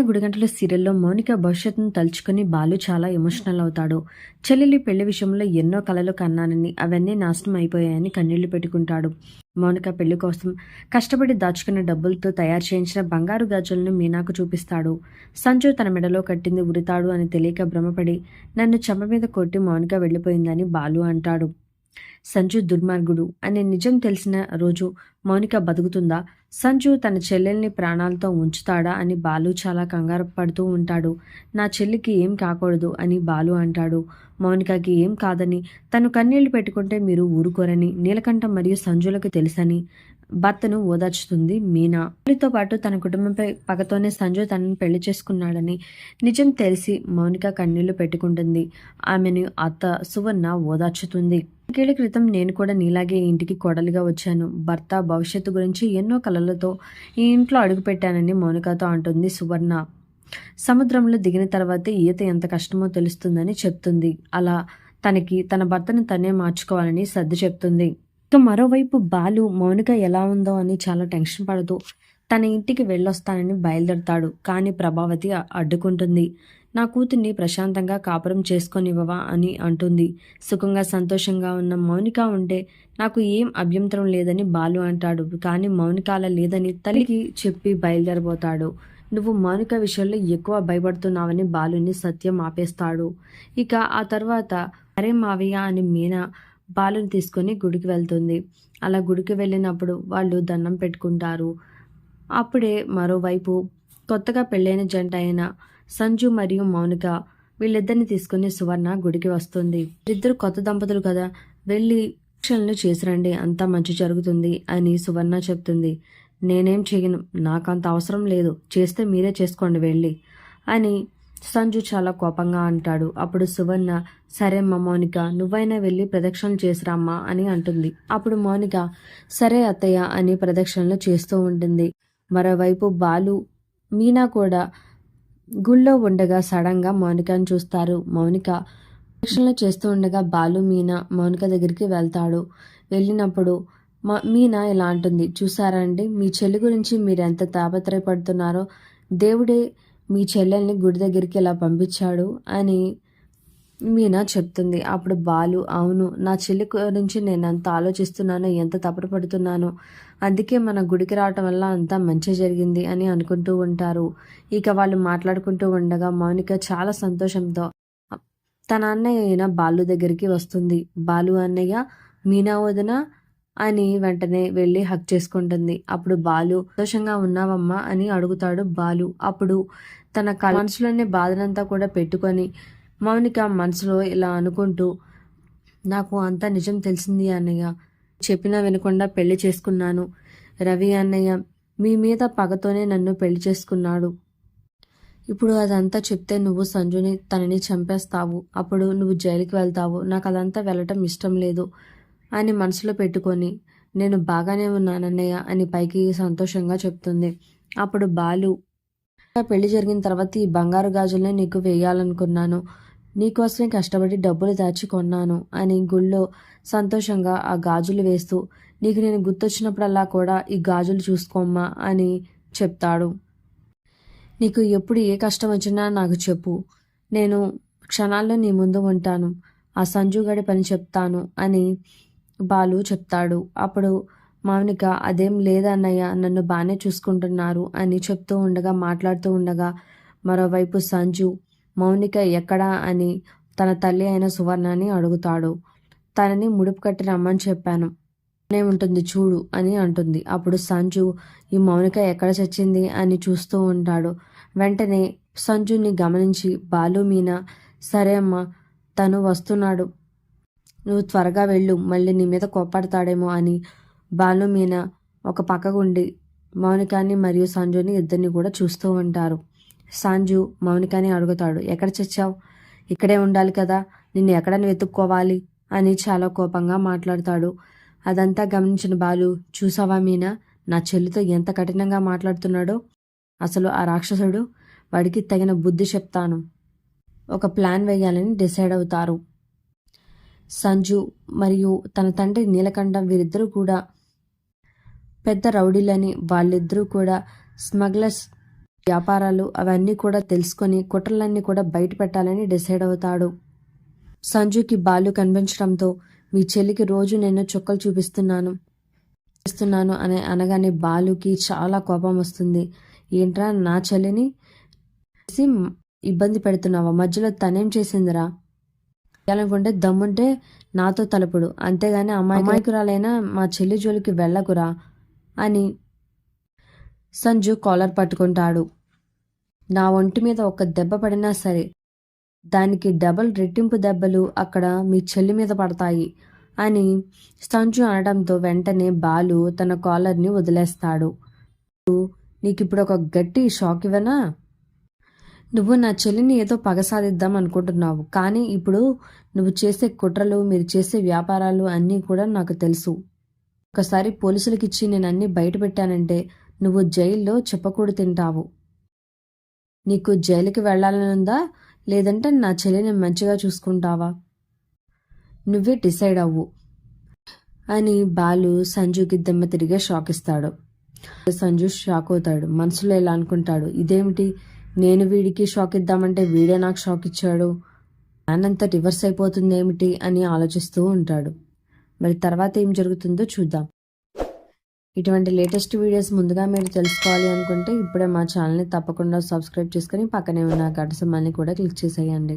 మీనా గుడిగంటల సీరియల్లో మౌనిక భవిష్యత్తును తలుచుకుని బాలు చాలా ఎమోషనల్ అవుతాడు. చెల్లెలి పెళ్ళి విషయంలో ఎన్నో కలలు కన్నానని అవన్నీ నాశనం అయిపోయాయని కన్నీళ్ళు పెట్టుకుంటాడు. మౌనిక పెళ్ళి కోసం కష్టపడి దాచుకున్న డబ్బులతో తయారు చేయించిన బంగారు గాజులను మీనాకు చూపిస్తాడు. సంజు తన మెడలో కట్టింది ఉరితాడు అని తెలియక భ్రమపడి నన్ను చెమ్మ మీద కొట్టి మౌనిక వెళ్ళిపోయిందని బాలు అంటాడు. సంజు దుర్మార్గుడు అనే నిజం తెలిసిన రోజు మౌనిక బతుకుతుందా? సంజు తన చెల్లెల్ని ప్రాణాలతో ఉంచుతాడా అని బాలు చాలా కంగారు పడుతూ ఉంటాడు. నా చెల్లికి ఏం కాకూడదు అని బాలు అంటాడు. మౌనికకి ఏం కాదని తను కన్నీళ్ళు పెట్టుకుంటే మీరు ఊరుకోరని నీలకంఠం మరియు సంజులకు తెలుసని భర్తను ఓదార్చుతుంది మీనా. తల్లితో పాటు తన కుటుంబంపై పగతోనే సంజు తనను పెళ్ళి చేసుకున్నాడని నిజం తెలిసి మౌనిక కన్నీళ్ళు పెట్టుకుంటుంది. ఆమెను అత్త సువర్ణ ఓదార్చుతుంది. ఏళ్ళ క్రితం నేను కూడా నీలాగే ఇంటికి కోడలిగా వచ్చాను. భర్త భవిష్యత్తు గురించి ఎన్నో కలలతో ఈ ఇంట్లో అడుగుపెట్టానని మౌనికతో అంటుంది సువర్ణ. సముద్రంలో దిగిన తర్వాతే ఈత ఎంత కష్టమో తెలుస్తుందని చెప్తుంది. అలా తనకి తన భర్తను తనే మార్చుకోవాలని సర్ది చెప్తుంది. ఇక మరోవైపు బాలు మౌనిక ఎలా ఉందో అని చాలా టెన్షన్ పడుతూ తన ఇంటికి వెళ్ళొస్తానని బయలుదేరతాడు. కానీ ప్రభావతి అడ్డుకుంటుంది. నా కూతుర్ని ప్రశాంతంగా కాపురం చేసుకొనివ్వవా అని అంటుంది. సుఖంగా సంతోషంగా ఉన్న మౌనిక ఉంటే నాకు ఏం అభ్యంతరం లేదని బాలు అంటాడు. కానీ మౌనిక అలా లేదని తల్లికి చెప్పి బయలుదేరబోతాడు. నువ్వు మౌనిక విషయంలో ఎక్కువ భయపడుతున్నావని బాలుని సత్యం ఆపేస్తాడు. ఇక ఆ తర్వాత అరే మావయ్య అని మీనా బాలుని తీసుకొని గుడికి వెళ్తుంది. అలా గుడికి వెళ్ళినప్పుడు వాళ్ళు దండం పెట్టుకుంటారు. అప్పుడే మరోవైపు కొత్తగా పెళ్ళైన జంట అయిన సంజు మరియు మౌనిక వీళ్ళిద్దరిని తీసుకుని సువర్ణ గుడికి వస్తుంది. ఇద్దరు కొత్త దంపతులు కదా వెళ్ళి పూజలను చేసిరండి అంతా మంచి జరుగుతుంది అని సువర్ణ చెప్తుంది. నేనేం చేయను నాకు అంత అవసరం లేదు చేస్తే మీరే చేసుకోండి వెళ్ళి అని సంజు చాలా కోపంగా అంటాడు. అప్పుడు సువర్ణ సరేమ్మా మౌనిక నువ్వైనా వెళ్ళి ప్రదక్షిణలు చేసిరామ్మా అని అంటుంది. అప్పుడు మౌనిక సరే అత్తయ్య అని ప్రదక్షిణలు చేస్తూ ఉంటుంది. మరోవైపు బాలు మీనా కూడా గుళ్ళో ఉండగా సడన్గా మౌనికను చూస్తారు. మౌనిక ప్రదక్షిణలు చేస్తూ ఉండగా బాలు మీనా మౌనిక దగ్గరికి వెళ్తాడు. వెళ్ళినప్పుడు మా- మీనా ఇలా అంటుంది. చూసారండి మీ చెల్లి గురించి మీరు ఎంత తాపత్రయపడుతున్నారో దేవుడే మీ చెల్లెల్ని గుడి దగ్గరికి ఇలా పంపించాడు అని మీనా చెప్తుంది. అప్పుడు బాలు అవును నా చెల్లి గురించి నేను అంత ఆలోచిస్తున్నాను ఎంత తపడపడుతున్నానో అందుకే మన గుడికి రావటం వల్ల అంతా మంచి జరిగింది అని అనుకుంటూ ఉంటారు. ఇక వాళ్ళు మాట్లాడుకుంటూ ఉండగా మౌనిక చాలా సంతోషంతో తన అన్నయ్య అయిన బాలు దగ్గరికి వస్తుంది. బాలు అన్నయ్య మీనా వదిన అని వెంటనే వెళ్ళి హక్ చేసుకుంటుంది. అప్పుడు బాలు సంతోషంగా ఉన్నావమ్మా అని అడుగుతాడు బాలు. అప్పుడు తన మనసులోనే బాధనంతా కూడా పెట్టుకొని మౌనిక మనసులో ఇలా అనుకుంటూ నాకు అంతా నిజం తెలిసింది అన్నయ్య. చెప్పినా వినకుండా పెళ్ళి చేసుకున్నాను. రవి అన్నయ్య మీ మీద పగతోనే నన్ను పెళ్ళి చేసుకున్నాడు. ఇప్పుడు అదంతా చెప్తే నువ్వు సంజుని తనని చంపేస్తావు. అప్పుడు నువ్వు జైలుకి వెళ్తావు. నాకు అదంతా వెళ్ళటం ఇష్టం లేదు అని మనసులో పెట్టుకొని నేను బాగానే ఉన్నానన్నయ్య అని పైకి సంతోషంగా చెప్తుంది. అప్పుడు బాలు పెళ్ళి జరిగిన తర్వాత ఈ బంగారు గాజులనే నీకు వేయాలనుకున్నాను. నీకోసమే కష్టపడి డబ్బులు దాచి కొన్నాను అని గుళ్ళో సంతోషంగా ఆ గాజులు వేస్తూ నీకు నేను గుర్తొచ్చినప్పుడల్లా కూడా ఈ గాజులు చూసుకోమ్మా అని చెప్తాడు. నీకు ఎప్పుడు ఏ కష్టం వచ్చినా నాకు చెప్పు. నేను క్షణాల్లో నీ ముందు ఉంటాను. ఆ సంజు గడి పని చెప్తాను అని బాలు చెప్తాడు. అప్పుడు మౌనిక అదేం లేదన్నయ్య నన్ను బాగానే చూసుకుంటున్నారు అని చెప్తూ ఉండగా మాట్లాడుతూ ఉండగా మరోవైపు సంజు మౌనిక ఎక్కడా అని తన తల్లి అయిన సువర్ణని అడుగుతాడు. తనని ముడుపు కట్టి రమ్మని చెప్పాను. ఉంటుంది చూడు అని అంటుంది. అప్పుడు సంజు ఈ మౌనిక ఎక్కడ చచ్చింది అని చూస్తూ ఉంటాడు. వెంటనే సంజుని గమనించి బాలు మీనా సరే అమ్మా తను వస్తున్నాడు. నువ్వు త్వరగా వెళ్ళు మళ్ళీ నీ మీద కోప్పడతాడేమో అని బాలు మీనా ఒక పక్కకుండి మౌనికాన్ని మరియు సంజుని ఇద్దరిని కూడా చూస్తూ ఉంటారు. సంజు మౌనికని అడుగుతాడు ఎక్కడ చచ్చావు? ఇక్కడే ఉండాలి కదా నిన్ను ఎక్కడని వెతుక్కోవాలి? అని చాలా కోపంగా మాట్లాడతాడు. అదంతా గమనించిన బాలు చూసావా మీనా నా చెల్లితో ఎంత కఠినంగా మాట్లాడుతున్నాడో? అసలు ఆ రాక్షసుడు వాడికి తగిన బుద్ధి చెప్తాను. ఒక ప్లాన్ వేయాలని డిసైడ్ అవుతారు. సంజు మరియు తన తండ్రి నీలకంఠం వీరిద్దరూ కూడా పెద్ద రౌడీలని వాళ్ళిద్దరూ కూడా స్మగ్లర్స్ వ్యాపారాలు అవన్నీ కూడా తెలుసుకొని కుట్రలన్నీ కూడా బయట పెట్టాలని డిసైడ్ అవుతాడు. సంజుకి బాలు కనిపించడంతో మీ చెల్లికి రోజు నేను చుక్కలు చూపిస్తున్నాను చేస్తున్నాను అని అనగానే బాలుకి చాలా కోపం వస్తుంది. ఏంట్రా నా చెల్లిని ఇబ్బంది పెడుతున్నావా? మధ్యలో తనేం చేసిందిరా? చేయాలనుకుంటే దమ్ముంటే నాతో తలుపుడు. అంతేగాని అమ్మాయి అమాయకురాలైనా మా చెల్లి జోలికి వెళ్ళకురా అని సంజు కాలర్ పట్టుకుంటాడు. నా ఒంటి మీద ఒక దెబ్బ పడినా సరే దానికి డబల్ రెట్టింపు దెబ్బలు అక్కడ మీ చెల్లి మీద పడతాయి అని సంజు అనడంతో వెంటనే బాలు తన కాలర్ని వదిలేస్తాడు. నీకు ఇప్పుడు ఒక గట్టి షాక్ ఇవ్వనా? నువ్వు నా చెల్లిని ఏదో పగ సాధిద్దాం అనుకుంటున్నావు కానీ ఇప్పుడు నువ్వు చేసే కుట్రలు మీరు చేసే వ్యాపారాలు అన్నీ కూడా నాకు తెలుసు. ఒకసారి పోలీసులకిచ్చి నేను అన్నీ బయట పెట్టానంటే నువ్వు జైల్లో చెప్పకూడు తింటావు. నీకు జైలుకి వెళ్ళాలని ఉందా లేదంటే నా చెల్లిని మంచిగా చూసుకుంటావా? నువ్వే డిసైడ్ అవ్వు. అని బాలు సంజుకి దెమ్మ తిరిగే షాక్ ఇస్తాడు. సంజు షాక్ అవుతాడు. మనసులో ఇలా అనుకుంటాడు? ఇదేమిటి? నేను వీడికి షాక్ ఇద్దామంటే వీడే నాకు షాక్ ఇచ్చాడు. ప్లాన్ రివర్స్ అయిపోతుంది ఏమిటి అని ఆలోచిస్తూ ఉంటాడు. మరి తర్వాత ఏం జరుగుతుందో చూద్దాం. ఇటువంటి లేటెస్ట్ వీడియోస్ ముందుగా మీరు తెలుసుకోవాలి అనుకుంటే ఇప్పుడే మా ఛానల్ని తప్పకుండా సబ్స్క్రైబ్ చేసుకుని పక్కనే ఉన్న గంట సమ్మాన్ని కూడా క్లిక్ చేసేయండి.